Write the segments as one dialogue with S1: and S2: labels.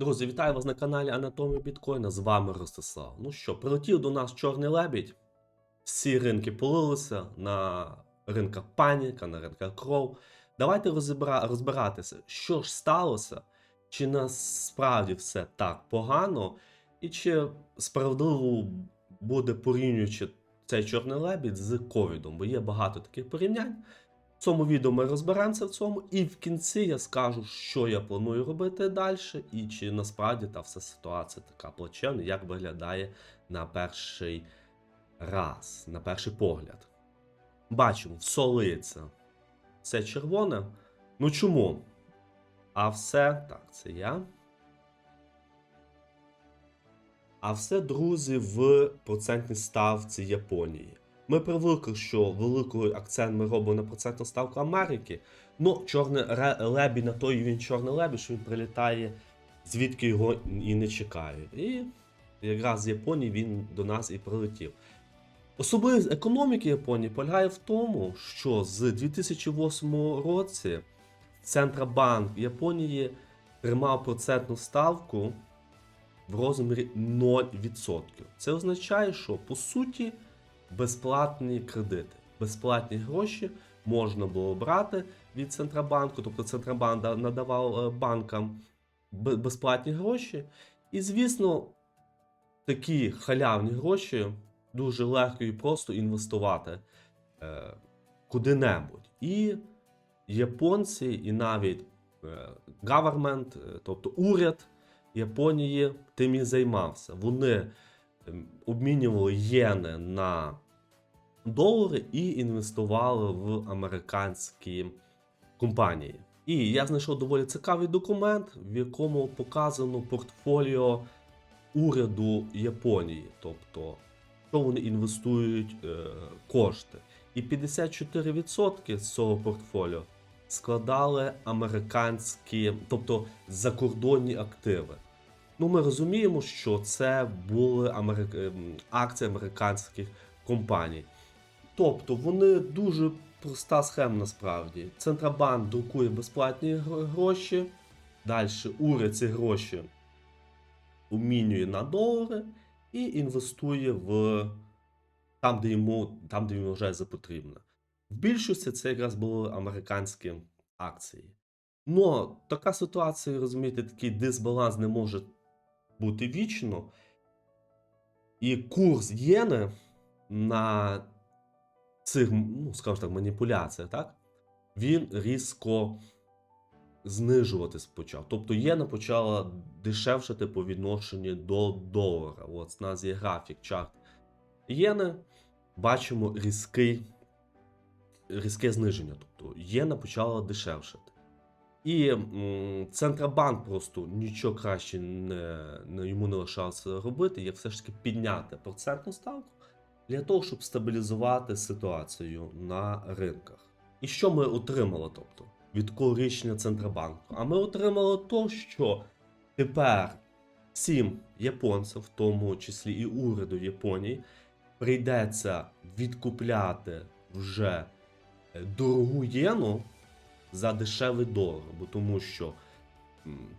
S1: Друзі, вітаю вас на каналі Анатомія Біткоїна. З вами Ростислав. Ну що, прилетів до нас чорний лебідь. Всі ринки полилися на ринках паніка, на ринках кров. Давайте розібра... розбиратися, що ж сталося, чи насправді все так погано, і чи справедливо буде порівнюючи цей чорний лебідь з ковідом, бо є багато таких порівнянь. Цьому відео ми розберемося в цьому, і в кінці я скажу, що я планую робити далі, і чи насправді та вся ситуація така плачевна, як виглядає на перший раз, на перший погляд. Бачимо, лиється. Все червоне. Ну чому? А все, так, це я. А все, друзі, в процентній ставці Японії. Ми привикли, що великий акцент ми робимо на процентну ставку Америки. Ну, чорний лебідь на той він чорний лебідь, що він прилітає, звідки його і не чекають. І якраз з Японії він до нас і прилетів. Особливість економіки Японії полягає в тому, що з 2008 році Центробанк Японії тримав процентну ставку в розмірі 0%. Це означає, що по суті безплатні кредити, безплатні гроші можна було брати від Центробанку, тобто Центробанк надавав е, банкам безплатні гроші. І, звісно, такі халявні гроші дуже легко і просто інвестувати е, куди-небудь. І японці, і навіть е, government, е, тобто уряд Японії тим і займався. Вони обмінювали єни на долари і інвестували в американські компанії. І я знайшов доволі цікавий документ, в якому показано портфоліо уряду Японії, тобто що вони інвестують е, кошти. І 54% з цього портфоліо складали американські, тобто закордонні активи. Ну, ми розуміємо, що це були америк... ем, акції американських компаній. Тобто вони дуже проста схема насправді. Центробанк друкує безплатні гроші. Далі уряд ці гроші умінює на долари і інвестує в там, де йому, там, де йому вже запотрібно. В більшості це якраз були американські акції. Ну, така ситуація, розумієте, такий дисбаланс не може бути вічно. І курс єни на цих, ну, скажімо так, маніпуляціях, так? Він різко знижуватись почав. Тобто єна почала дешевшати по відношенню до долара. От у нас є графік чарт єни. Бачимо різкий, різке зниження. Тобто єна почала дешевшати. І Центробанк просто нічого краще не, не, йому не лишалося робити, як все ж таки підняти процентну ставку для того, щоб стабілізувати ситуацію на ринках. І що ми отримали, тобто, від такого рішення Центробанку? А ми отримали то, що тепер всім японцям, в тому числі і уряду Японії, прийдеться відкупляти вже е, дорогу єну за дешевий долар, бо тому що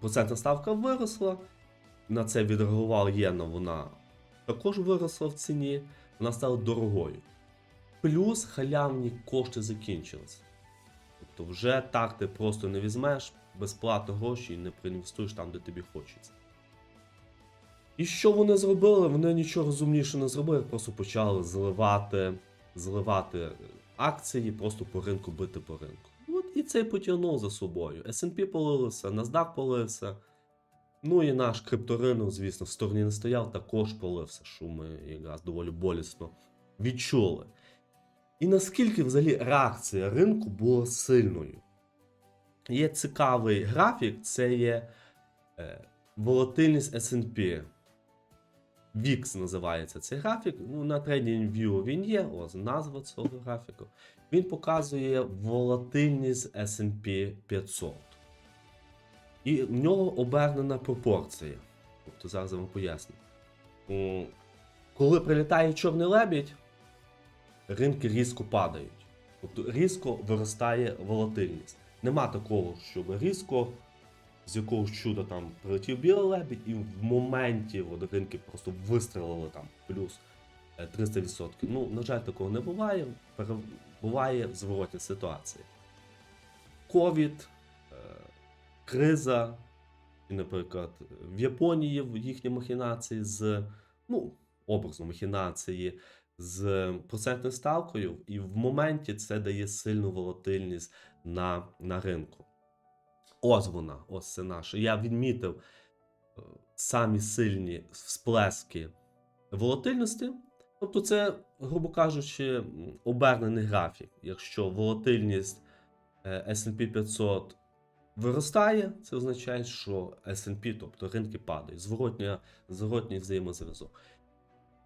S1: процентна ставка виросла, на це відреагувала єна, вона також виросла в ціні, вона стала дорогою. Плюс халявні кошти закінчилися. Тобто вже так ти просто не візьмеш безплатно гроші і не проінвестуєш там, де тобі хочеться. І що вони зробили? Вони нічого розумніше не зробили, просто почали зливати, зливати акції, просто по ринку бити по ринку. І це потягнув за собою. SP полився, NASDAQ полився. Ну і наш крипторинок, звісно, в стороні не стояв, також полився, що ми якраз доволі болісно відчули. І наскільки взагалі реакція ринку була сильною? Є цікавий графік, це є е, волатильність SP. VIX називається цей графік. Ну, на TradingView він є, ось назва цього графіку. Він показує волатильність SP 500. І в нього обернена пропорція. Тобто зараз я вам поясню. Коли прилітає чорний лебідь, ринки різко падають. Тобто різко виростає волатильність. Нема такого, щоб різко з якогось чуда там прилетів білий лебідь, і в моменті от, ринки просто вистрелили там плюс е, 300%. Ну, на жаль, такого не буває. Буває зворотня ситуація. Ковід, е, криза, і, наприклад, в Японії їхні махінації з, ну, образно махінації з процентною ставкою, і в моменті це дає сильну волатильність на, на ринку. Ось вона, ось це наше. Я відмітив е, самі сильні всплески волатильності. Тобто, це, грубо кажучи, обернений графік. Якщо волатильність е, S&P 500 виростає, це означає, що S&P, тобто ринки падають. Зворотня, зворотній взаємозв'язок.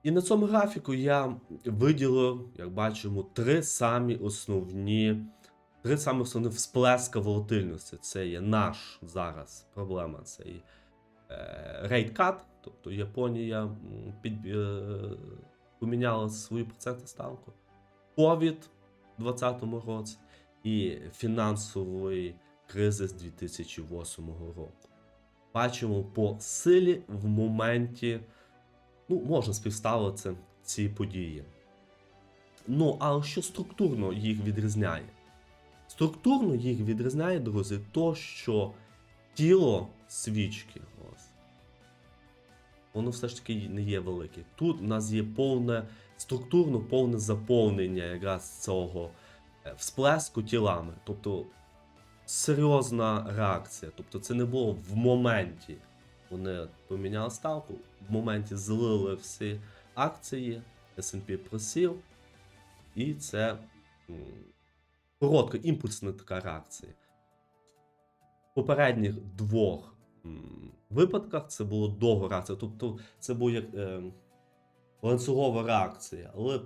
S1: І на цьому графіку я виділив, як бачимо, три самі основні, три самі основні всплеска волатильності. Це є наш зараз проблема. Це є рейткат, тобто Японія під, е, поміняла свою процентну ставку. Ковід у 2020 році і фінансової кризи з 2008 року. Бачимо по силі в моменті, ну, можна співставити ці події. Ну, але що структурно їх відрізняє? Структурно їх відрізняє, друзі, то, що тіло свічки, воно все ж таки не є велике. Тут у нас є повне структурно повне заповнення якраз цього е, всплеску тілами. Тобто серйозна реакція. Тобто це не було в моменті. Вони поміняли ставку, в моменті злили всі акції, SP просів, і це коротка імпульсна така реакція. В попередніх двох випадках це було довга реакція. Тобто це була як е, ланцюгова реакція. Але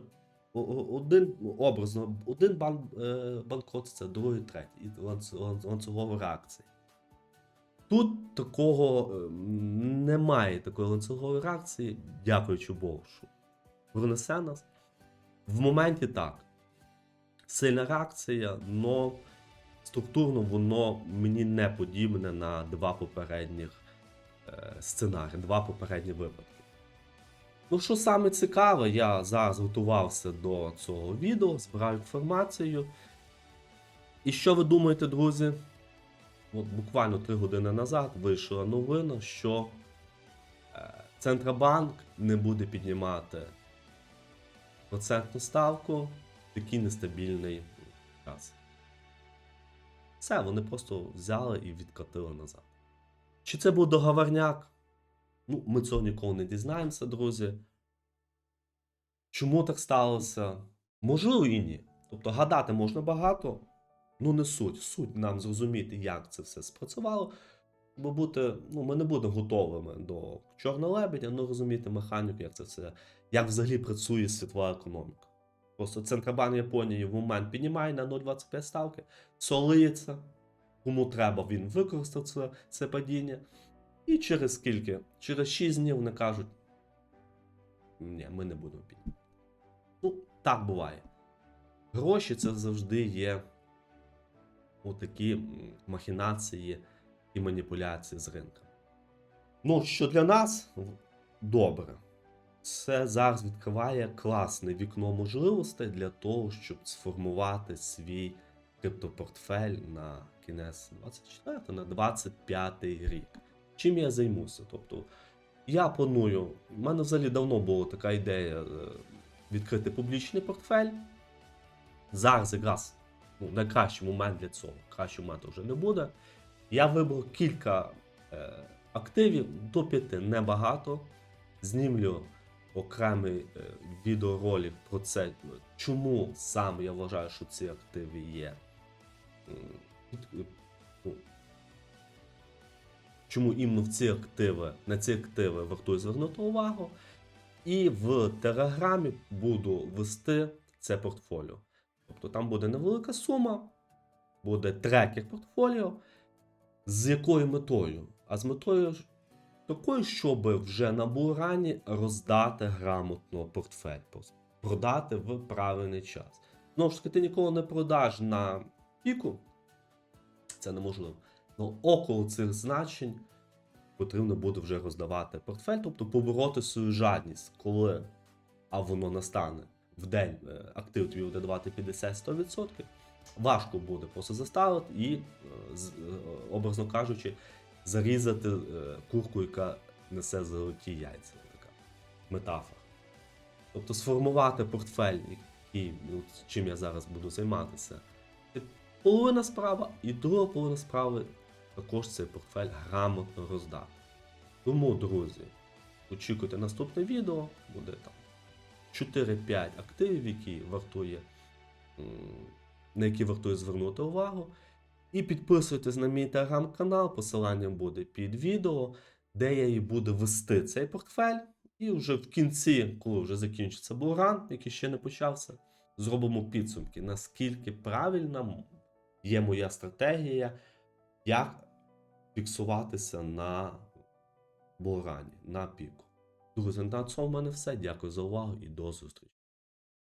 S1: один образно, один бан, е, банкрот це другий, третій. І ланц- ланц- ланцюгова реакція. Тут такого е, немає такої ланцюгової реакції, дякуючи Богу, що пронесе нас. В моменті так. Сильна реакція, але структурно воно мені не подібне на два попередніх е, сценарії, два попередні випадки. Ну, що саме цікаве, я зараз готувався до цього відео, збирав інформацію. І що ви думаєте, друзі? От буквально 3 години назад вийшла новина, що е, Центробанк не буде піднімати процентну ставку такий нестабільний час. Все, вони просто взяли і відкатили назад. Чи це був договорняк? Ну, ми цього ніколи не дізнаємося, друзі. Чому так сталося? Можливо і ні. Тобто гадати можна багато, ну не суть. Суть нам зрозуміти, як це все спрацювало. Бо бути, ну, ми не будемо готовими до чорного лебедя, ну розуміти механіку, як це все, як взагалі працює світова економіка. Просто Центробанк Японії в момент піднімає на 0,25 ставки, солиється, кому треба, він використав це, це падіння. І через скільки? Через 6 днів вони кажуть: ні, ми не будемо піднімати. Ну, так буває. Гроші це завжди є отакі махінації і маніпуляції з ринком. Ну, що для нас добре. Це зараз відкриває класне вікно можливостей для того, щоб сформувати свій криптопортфель на кінець 24 на 25 рік. Чим я займуся? Тобто, я планую, в мене взагалі давно була така ідея е, відкрити публічний портфель. Зараз якраз ну, найкращий момент для цього. Кращого моменту вже не буде. Я вибрав кілька е, активів до п'яти, небагато. Знімлю окремий е, відеоролик про це, чому саме я вважаю, що ці активи є. ну, Чому іменно в ці активи, на ці активи вартує звернути увагу. І в Телеграмі буду вести це портфоліо. Тобто там буде невелика сума, буде трекер портфоліо. З якою метою? А з метою такою, щоб вже на бурані роздати грамотно портфель, продати в правильний час. Знову ж таки, ти ніколи не продаш на піку, це неможливо. Ну, около цих значень потрібно буде вже роздавати портфель, тобто побороти свою жадність, коли а воно настане в день е, актив тобі буде давати 50-100%, важко буде просто заставити і, е, е, образно кажучи, зарізати е, курку, яка несе золоті яйця. Така метафора. Тобто сформувати портфель, який, ну, чим я зараз буду займатися, це половина справа, і друга половина справи також цей портфель грамотно роздати. Тому, друзі, очікуйте наступне відео, буде там 4-5 активів, які вартує, на які вартує звернути увагу. І підписуйтесь на мій телеграм-канал, посилання буде під відео, де я і буду вести цей портфель. І вже в кінці, коли вже закінчиться буран, який ще не почався, зробимо підсумки, наскільки правильна є моя стратегія, як фіксуватися на бурані, на піку. Друзі, на цьому в мене все. Дякую за увагу і до зустрічі.